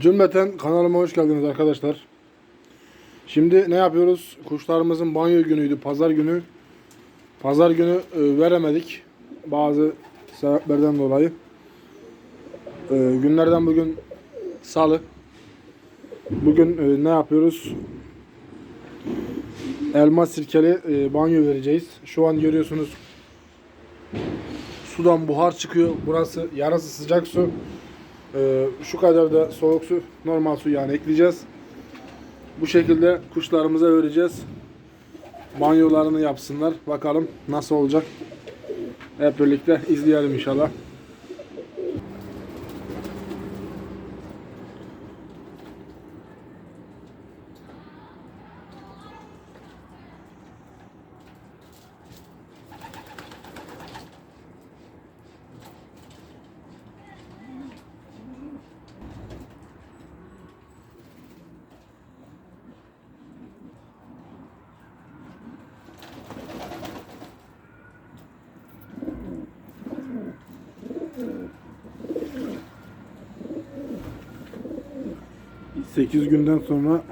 Cümleten kanalıma hoş geldiniz arkadaşlar. Şimdi ne yapıyoruz? Kuşlarımızın banyo günüydü, pazar günü. Pazar günü e, veremedik. Bazı sebeplerden dolayı. E, günlerden bugün salı. Bugün e, ne yapıyoruz? Elma sirkeli banyo vereceğiz. Şu an görüyorsunuz sudan buhar çıkıyor. Burası yarısı sıcak su. Ee, şu kadar da soğuk su, normal su yani ekleyeceğiz. Bu şekilde kuşlarımıza vereceğiz. Banyolarını yapsınlar. Bakalım nasıl olacak. Hep birlikte izleyelim inşallah. Sekiz günden sonra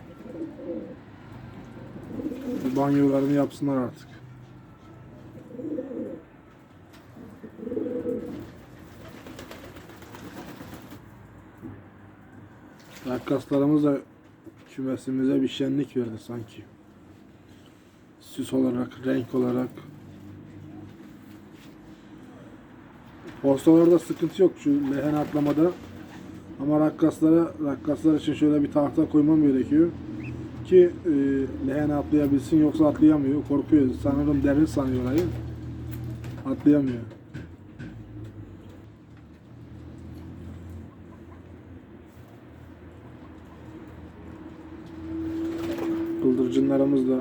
banyolarını yapsınlar artık. Rakkaslarımız da kümesimize bir şenlik verdi sanki. Süs olarak, renk olarak. Postalarda sıkıntı yok şu lehen atlamada. Ama rakkaslara, rakkaslar için şöyle bir tahta koymam gerekiyor. Ki e, lehen atlayabilsin yoksa atlayamıyor. Korkuyor. Sanırım derin sanıyor orayı. Atlayamıyor. Bıldırcınlarımız da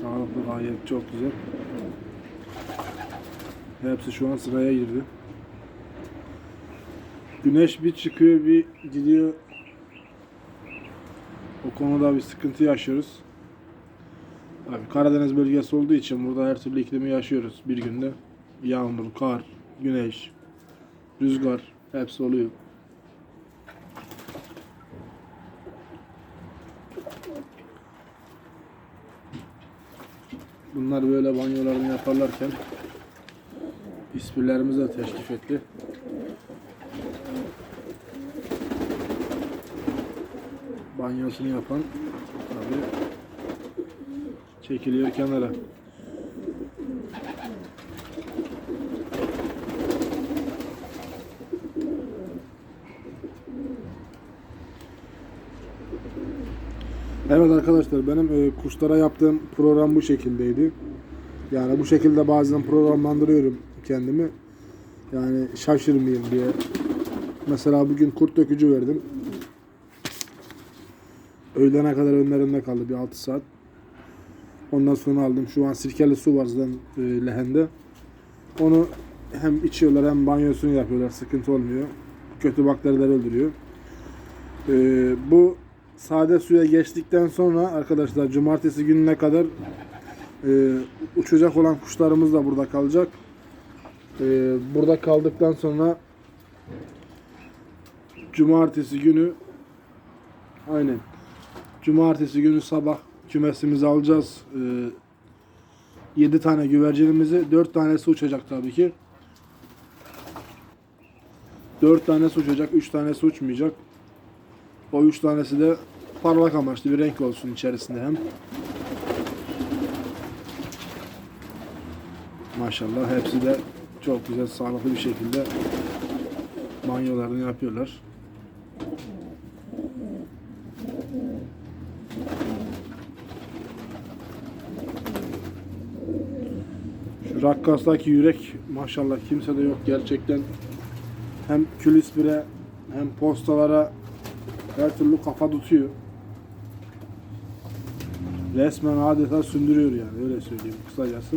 sağlıklı gayet çok güzel. Hepsi şu an sıraya girdi. Güneş bir çıkıyor bir gidiyor. O konuda bir sıkıntı yaşıyoruz. Abi Karadeniz bölgesi olduğu için burada her türlü iklimi yaşıyoruz bir günde. Yağmur, kar, güneş, rüzgar hepsi oluyor. Bunlar böyle banyolarını yaparlarken İspirlerimiz de teşrif etti. Banyosunu yapan tabi çekiliyor kenara. Evet arkadaşlar benim e, kuşlara yaptığım program bu şekildeydi. Yani bu şekilde bazen programlandırıyorum kendimi. Yani şaşırmayayım diye. Mesela bugün kurt dökücü verdim. Öğlene kadar önlerinde kaldı bir 6 saat. Ondan sonra aldım. Şu an sirkeli su var zaten e, lehende. Onu hem içiyorlar hem banyosunu yapıyorlar. Sıkıntı olmuyor. Kötü bakterileri öldürüyor. E, bu sade suya geçtikten sonra arkadaşlar cumartesi gününe kadar e, uçacak olan kuşlarımız da burada kalacak. E, burada kaldıktan sonra cumartesi günü aynen cumartesi günü sabah kümesimizi alacağız. E, 7 tane güvercinimizi 4 tanesi uçacak tabii ki. 4 tanesi uçacak, 3 tanesi uçmayacak. O 3 tanesi de parlak amaçlı bir renk olsun içerisinde hem. Maşallah hepsi de çok güzel sağlıklı bir şekilde banyolarını yapıyorlar. Rakkastaki yürek maşallah kimse de yok gerçekten. Hem külispire hem postalara her türlü kafa tutuyor. Resmen adeta sündürüyor yani öyle söyleyeyim kısacası.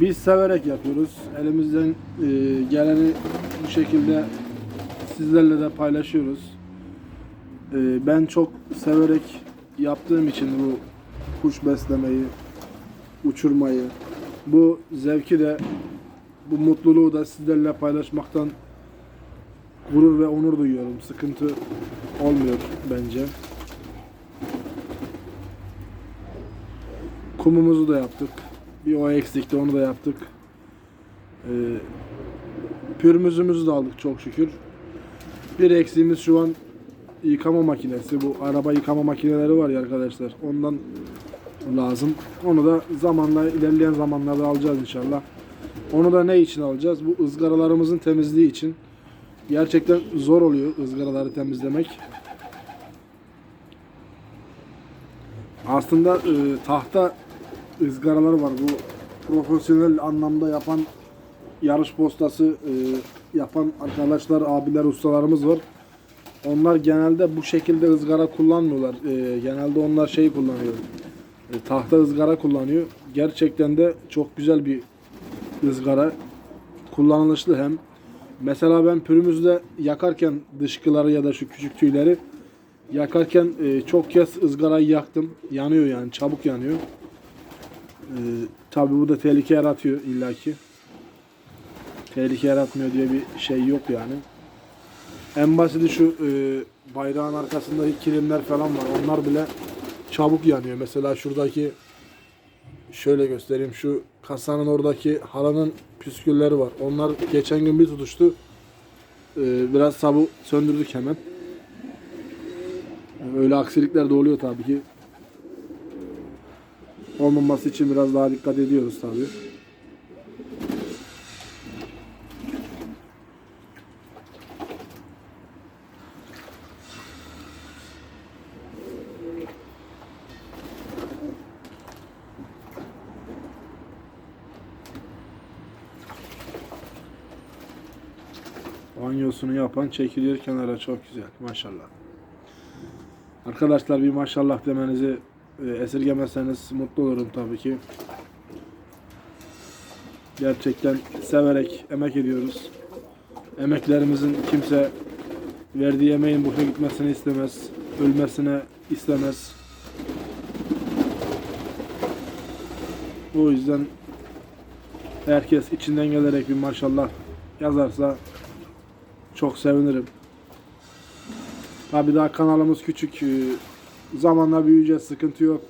Biz severek yapıyoruz. Elimizden e, geleni bu şekilde sizlerle de paylaşıyoruz. E, ben çok severek yaptığım için bu kuş beslemeyi, uçurmayı, bu zevki de bu mutluluğu da sizlerle paylaşmaktan gurur ve onur duyuyorum. Sıkıntı olmuyor bence. Kumumuzu da yaptık. Bir o eksikti onu da yaptık. Ee, pürmüzümüzü de aldık çok şükür. Bir eksiğimiz şu an yıkama makinesi. Bu araba yıkama makineleri var ya arkadaşlar. Ondan lazım. Onu da zamanla ilerleyen zamanlarda alacağız inşallah. Onu da ne için alacağız? Bu ızgaralarımızın temizliği için. Gerçekten zor oluyor ızgaraları temizlemek. Aslında e, tahta ızgaraları var. Bu profesyonel anlamda yapan yarış postası e, yapan arkadaşlar, abiler, ustalarımız var. Onlar genelde bu şekilde ızgara kullanmıyorlar. E, genelde onlar şey kullanıyor. E, tahta ızgara kullanıyor. Gerçekten de çok güzel bir ızgara. Kullanılışlı hem. Mesela ben pürümüzde yakarken dışkıları ya da şu küçük tüyleri yakarken e, çok kez ızgarayı yaktım. Yanıyor yani çabuk yanıyor. E, Tabi bu da tehlike yaratıyor illaki. Tehlike yaratmıyor diye bir şey yok yani. En basiti şu e, bayrağın arkasındaki kilimler falan var. Onlar bile çabuk yanıyor. Mesela şuradaki şöyle göstereyim. Şu kasanın oradaki halanın püskülleri var. Onlar geçen gün bir tutuştu. E, biraz sabı söndürdük hemen. Yani öyle aksilikler de oluyor tabii ki. Olmaması için biraz daha dikkat ediyoruz tabii. Banyosunu yapan çekiliyor kenara çok güzel maşallah. Arkadaşlar bir maşallah demenizi e, esirgemezseniz mutlu olurum tabii ki. Gerçekten severek emek ediyoruz. Emeklerimizin kimse verdiği emeğin boşa gitmesini istemez. Ölmesine istemez. O yüzden herkes içinden gelerek bir maşallah yazarsa çok sevinirim. Tabi daha kanalımız küçük. ee, Zamanla büyüyeceğiz. Sıkıntı yok.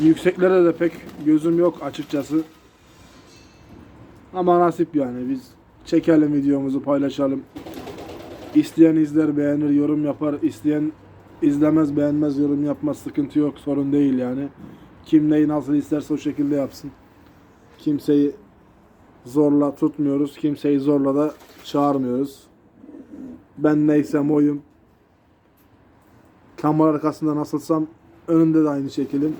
Yükseklere de pek gözüm yok açıkçası. Ama nasip yani. Biz çekelim videomuzu paylaşalım. İsteyen izler, beğenir, yorum yapar. İsteyen izlemez, beğenmez, yorum yapmaz. Sıkıntı yok. Sorun değil yani. Kim neyi nasıl isterse o şekilde yapsın. Kimseyi zorla tutmuyoruz. Kimseyi zorla da çağırmıyoruz. Ben neysem oyum. Kamera arkasında nasılsam önünde de aynı şekilim.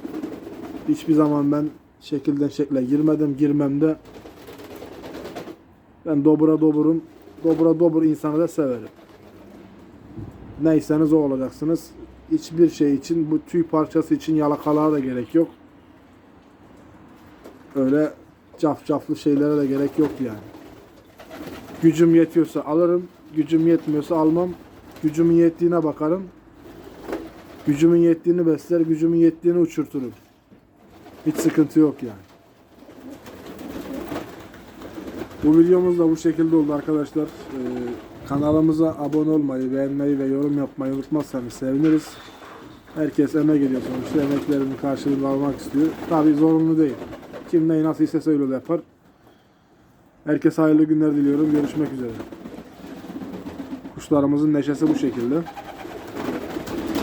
Hiçbir zaman ben şekilden şekle girmedim. Girmem de. Ben dobra doburum. Dobra dobur insanı da severim. Neyseniz o olacaksınız. Hiçbir şey için bu tüy parçası için yalakalığa da gerek yok. Öyle cafcaflı şeylere de gerek yok yani. Gücüm yetiyorsa alırım. Gücüm yetmiyorsa almam. Gücümün yettiğine bakarım. Gücümün yettiğini besler, gücümün yettiğini uçurturum. Hiç sıkıntı yok yani. Bu videomuz da bu şekilde oldu arkadaşlar. Ee, kanalımıza abone olmayı, beğenmeyi ve yorum yapmayı unutmazsanız seviniriz. Herkes emek ediyor sonuçta. Emeklerinin karşılığını almak istiyor. Tabi zorunlu değil. Kim neyi nasıl istese öyle yapar. Herkese hayırlı günler diliyorum. Görüşmek üzere. Kuşlarımızın neşesi bu şekilde.